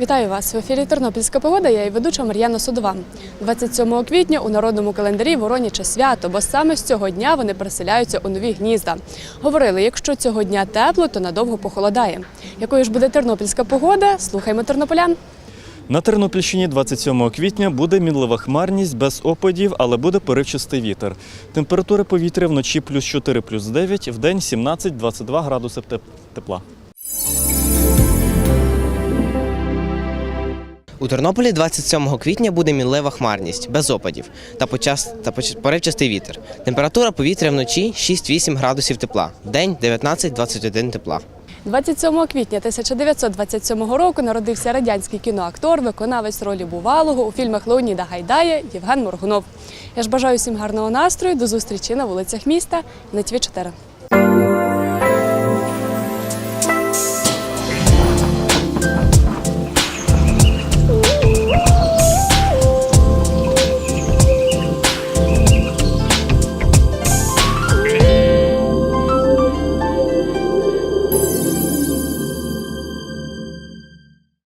Вітаю вас в ефірі Тернопільська погода. Я і ведуча Мар'яна Судова. 27 квітня у народному календарі Вороняче свято, бо саме з цього дня вони переселяються у нові гнізда. Говорили, якщо цього дня тепло, то надовго похолодає. Якою ж буде тернопільська погода? Слухаймо тернополян. На Тернопільщині 27 квітня буде мінлива хмарність без опадів, але буде поривчастий вітер. Температура повітря вночі плюс 4, плюс 9, в день 17-22 градуси тепла. У Тернополі 27 квітня буде мінлива хмарність, без опадів та, почас, та поривчастий вітер. Температура повітря вночі 6-8 градусів тепла, вдень 19-21 тепла. 27 квітня 1927 року народився радянський кіноактор, виконавець ролі бувалого у фільмах Леоніда Гайдая Євген Моргунов. Я ж бажаю всім гарного настрою. До зустрічі на вулицях міста на ТВ 4